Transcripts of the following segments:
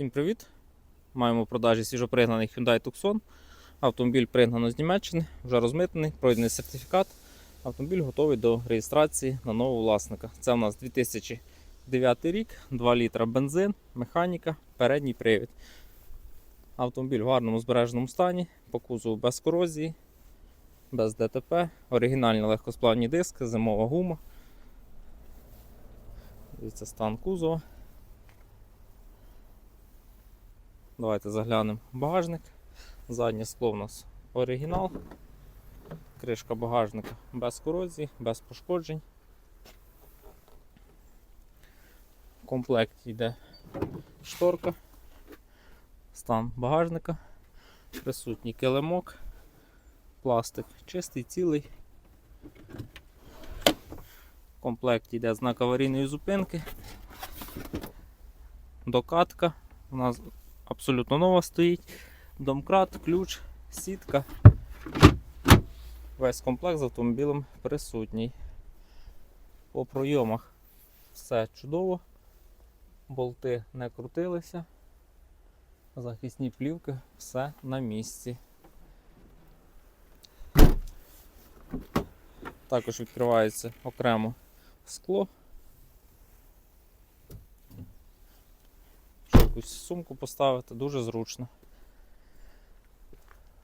Всім привіт! Маємо в продажі свіжопригнаний Hyundai Tucson. Автомобіль пригнано з Німеччини, вже розмитнений, пройдений сертифікат. Автомобіль готовий до реєстрації на нового власника. Це у нас 2009 рік, 2 літра бензин, механіка, передній привід. Автомобіль в гарному збереженому стані, по кузову без корозії, без ДТП, оригінальні легкосплавні диски, зимова гума. Дивіться стан кузова. Давайте заглянемо багажник. Заднє скло у нас оригінал. Кришка багажника без корозії, без пошкоджень. В комплекті йде шторка, стан багажника, присутній килимок, пластик чистий, цілий. В комплекті йде знак аварійної зупинки, докатка. У нас абсолютно нова стоїть. Домкрат, ключ, сітка. Весь комплект з автомобілем присутній. По пройомах все чудово. Болти не крутилися. Захисні плівки, все на місці. Також відкривається окремо скло. Якусь сумку поставити, дуже зручно.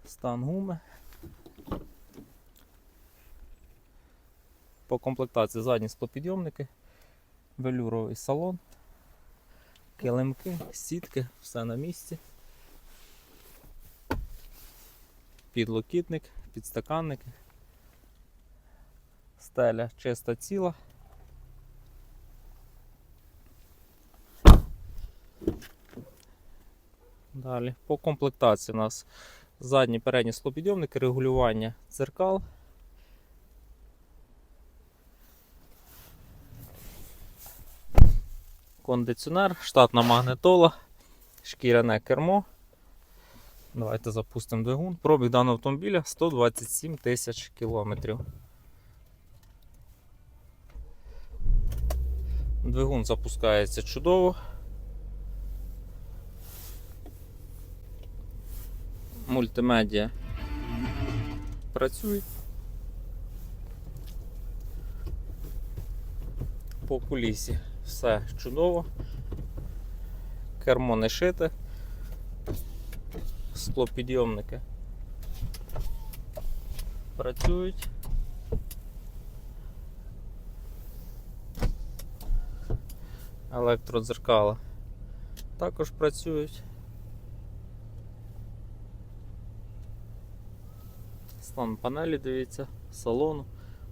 Стан гуми. По комплектації задні склопідйомники, велюровий салон, килимки, сітки, все на місці. Підлокітник, підстаканники, стеля чиста ціла. Далі по комплектації у нас задні передні склопідйомники, регулювання дзеркал. Кондиціонер, штатна магнитола, шкіряне кермо. Давайте запустимо двигун. Пробіг даного автомобіля 127 тисяч кілометрів. Двигун запускається чудово. Мультимедіа працює. По кулісі все чудово. Кермо не шите, склопідйомники працюють. Електродзеркала також працюють. Стан панелі, дивіться, салону.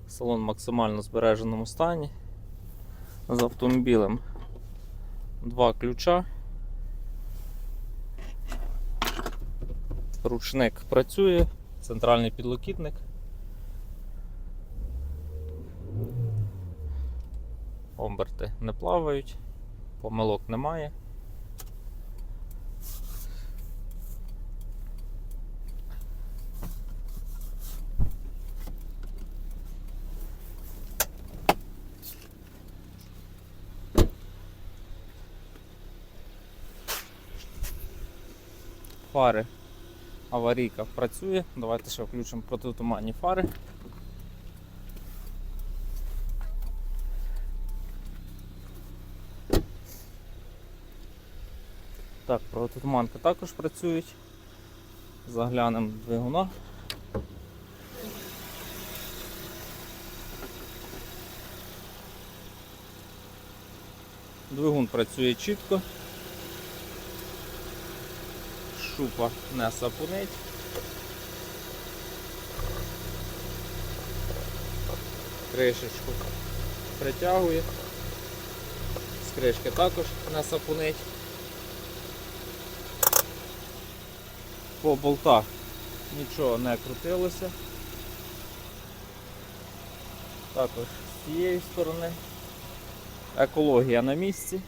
Салон в максимально збереженому стані. З автомобілем два ключа. Ручник працює, центральний підлокітник. Оберти не плавають, помилок немає. Фари аварійка працює. Давайте ще включимо протитуманні фари. Так, протитуманки також працюють. Заглянемо двигуна. Двигун працює чітко. Шупа не сапунить. Кришечку притягує. З кришки також не сапунить. По болтах нічого не крутилося. Також з цієї сторони. Екологія на місці.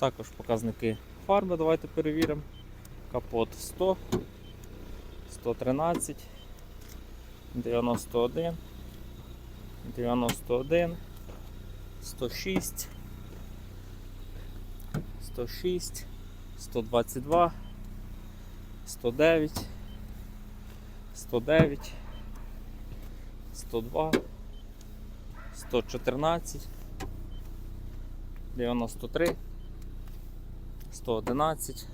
Також показники фарби, давайте перевіримо. Капот 100, 113, 91, 91, 106, 106, 122, 109, 109, 102, 114, 93, 111,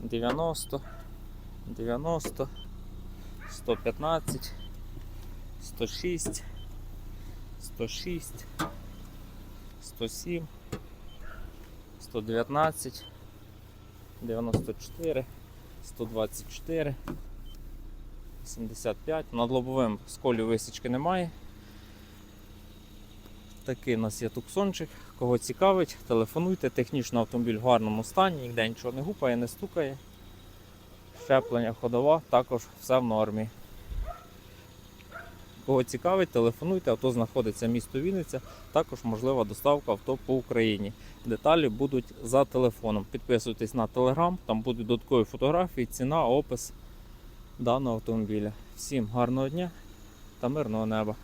90, 90, 115, 106, 106, 107, 119, 94, 124, 75. Над лобовим сколю висічки немає. Такий у нас є туксончик. Кого цікавить, телефонуйте. Технічно автомобіль в гарному стані, ніде нічого не гупає, не стукає. Щеплення ходова, також все в нормі. Кого цікавить, телефонуйте, авто знаходиться місто Вінниця, також можлива доставка авто по Україні. Деталі будуть за телефоном. Підписуйтесь на телеграм, там будуть додаткові фотографії, ціна, опис даного автомобіля. Всім гарного дня та мирного неба!